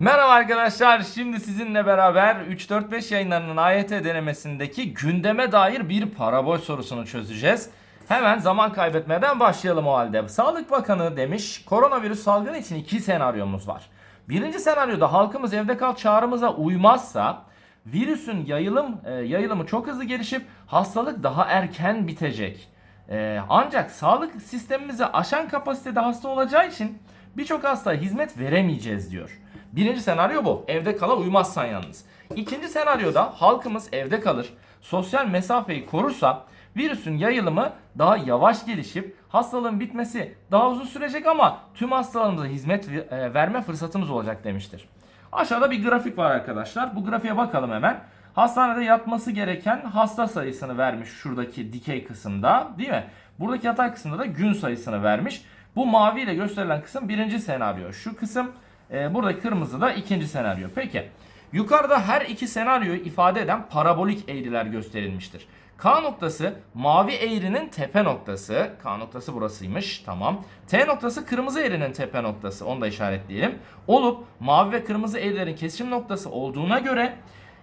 Merhaba arkadaşlar. Şimdi sizinle beraber 3-4-5 yayınlarının AYT denemesindeki gündeme dair bir parabol sorusunu çözeceğiz. Hemen zaman kaybetmeden başlayalım o halde. Sağlık Bakanı demiş koronavirüs salgını için iki senaryomuz var. Birinci senaryoda halkımız evde kal çağrımıza uymazsa virüsün yayılım e, yayılımı çok hızlı gelişip hastalık daha erken bitecek. E, ancak sağlık sistemimizi aşan kapasitede hasta olacağı için birçok hastaya hizmet veremeyeceğiz diyor. Birinci senaryo bu. Evde kala uymazsan yalnız. İkinci senaryoda halkımız evde kalır, sosyal mesafeyi korursa virüsün yayılımı daha yavaş gelişip hastalığın bitmesi daha uzun sürecek ama tüm hastalarımıza hizmet e, verme fırsatımız olacak demiştir. Aşağıda bir grafik var arkadaşlar. Bu grafiğe bakalım hemen. Hastanede yatması gereken hasta sayısını vermiş şuradaki dikey kısımda değil mi? Buradaki yatay kısımda da gün sayısını vermiş. Bu mavi ile gösterilen kısım birinci senaryo. Şu kısım e, burada kırmızı da ikinci senaryo. Peki yukarıda her iki senaryoyu ifade eden parabolik eğriler gösterilmiştir. K noktası mavi eğrinin tepe noktası. K noktası burasıymış. Tamam. T noktası kırmızı eğrinin tepe noktası. Onu da işaretleyelim. Olup mavi ve kırmızı eğrilerin kesişim noktası olduğuna göre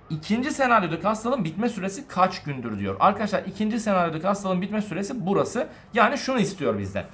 ikinci senaryodaki hastalığın bitme süresi kaç gündür diyor. Arkadaşlar ikinci senaryodaki hastalığın bitme süresi burası. Yani şunu istiyor bizden.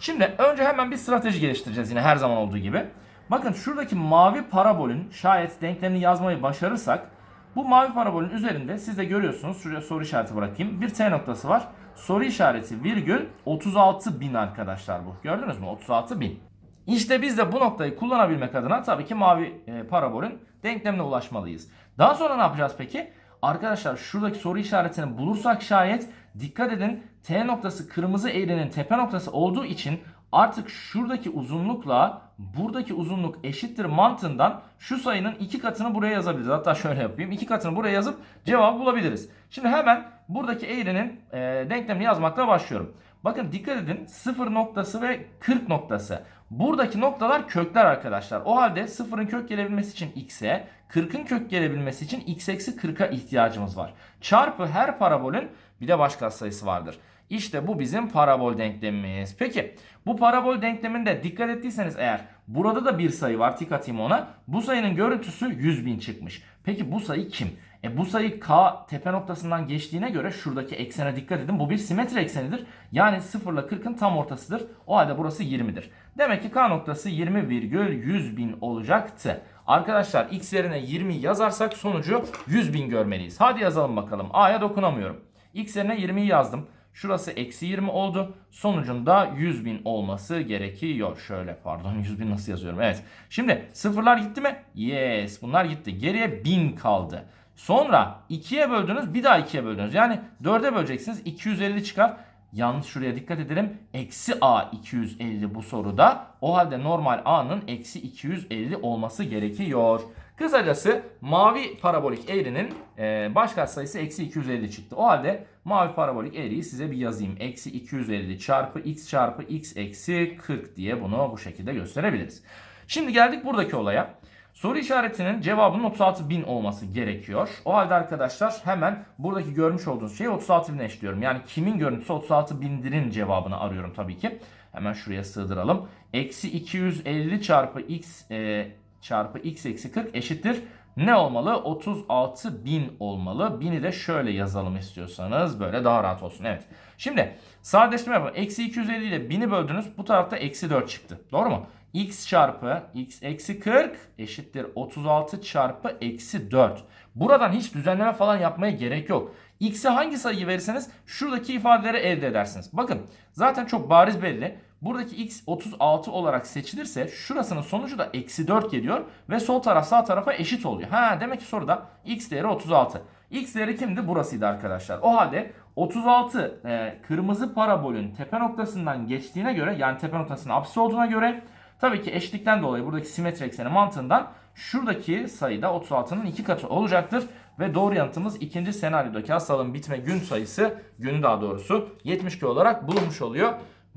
Şimdi önce hemen bir strateji geliştireceğiz yine her zaman olduğu gibi. Bakın şuradaki mavi parabolün şayet denklemini yazmayı başarırsak bu mavi parabolün üzerinde siz de görüyorsunuz şuraya soru işareti bırakayım. Bir T noktası var. Soru işareti virgül 36 bin arkadaşlar bu. Gördünüz mü? 36 bin. İşte biz de bu noktayı kullanabilmek adına tabii ki mavi e, parabolün denklemine ulaşmalıyız. Daha sonra ne yapacağız peki? Arkadaşlar şuradaki soru işaretini bulursak şayet dikkat edin T noktası kırmızı eğrinin tepe noktası olduğu için artık şuradaki uzunlukla buradaki uzunluk eşittir mantığından şu sayının iki katını buraya yazabiliriz. Hatta şöyle yapayım. iki katını buraya yazıp cevabı bulabiliriz. Şimdi hemen buradaki eğrinin e, denklemini yazmakla başlıyorum. Bakın dikkat edin 0 noktası ve 40 noktası. Buradaki noktalar kökler arkadaşlar. O halde 0'ın kök gelebilmesi için x'e, 40'ın kök gelebilmesi için x eksi 40'a ihtiyacımız var. Çarpı her parabolün bir de baş katsayısı vardır. İşte bu bizim parabol denklemimiz. Peki bu parabol denkleminde dikkat ettiyseniz eğer burada da bir sayı var tik atayım ona. Bu sayının görüntüsü 100 bin çıkmış. Peki bu sayı kim? E bu sayı K tepe noktasından geçtiğine göre şuradaki eksene dikkat edin. Bu bir simetri eksenidir. Yani 0 ile 40'ın tam ortasıdır. O halde burası 20'dir. Demek ki K noktası 20,100 bin olacaktı. Arkadaşlar x yerine 20 yazarsak sonucu 100 bin görmeliyiz. Hadi yazalım bakalım. A'ya dokunamıyorum. X yerine 20'yi yazdım. Şurası eksi 20 oldu. Sonucunda 100 bin olması gerekiyor. Şöyle pardon 100 bin nasıl yazıyorum? Evet. Şimdi sıfırlar gitti mi? Yes bunlar gitti. Geriye 1000 kaldı. Sonra 2'ye böldünüz bir daha 2'ye böldünüz. Yani 4'e böleceksiniz 250 çıkar. Yalnız şuraya dikkat edelim. Eksi A 250 bu soruda. O halde normal A'nın eksi 250 olması gerekiyor. Kısacası mavi parabolik eğrinin e, baş katsayısı eksi 250 çıktı. O halde mavi parabolik eğriyi size bir yazayım. Eksi 250 çarpı x çarpı x eksi 40 diye bunu bu şekilde gösterebiliriz. Şimdi geldik buradaki olaya. Soru işaretinin cevabının 36 bin olması gerekiyor. O halde arkadaşlar hemen buradaki görmüş olduğunuz şeyi 36 bin eşliyorum. Yani kimin görüntüsü 36 bindirin cevabını arıyorum tabii ki. Hemen şuraya sığdıralım. Eksi 250 çarpı x e, çarpı x eksi 40 eşittir. Ne olmalı? 36 bin olmalı. Bini de şöyle yazalım istiyorsanız. Böyle daha rahat olsun. Evet. Şimdi sadeleştirme yapalım. Eksi 250 ile 1000'i böldünüz. Bu tarafta eksi 4 çıktı. Doğru mu? x çarpı x eksi 40 eşittir 36 çarpı eksi 4. Buradan hiç düzenleme falan yapmaya gerek yok. X'e hangi sayıyı verirseniz şuradaki ifadeleri elde edersiniz. Bakın zaten çok bariz belli. Buradaki x 36 olarak seçilirse şurasının sonucu da eksi 4 geliyor ve sol taraf sağ tarafa eşit oluyor. Ha demek ki soruda x değeri 36. X değeri kimdi? Burasıydı arkadaşlar. O halde 36 e, kırmızı parabolün tepe noktasından geçtiğine göre yani tepe noktasının apsisi olduğuna göre tabii ki eşitlikten dolayı buradaki simetri ekseni mantığından şuradaki sayıda 36'nın iki katı olacaktır. Ve doğru yanıtımız ikinci senaryodaki hastalığın bitme gün sayısı, gün daha doğrusu 72 olarak bulunmuş oluyor.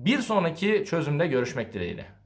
Bir sonraki çözümde görüşmek dileğiyle.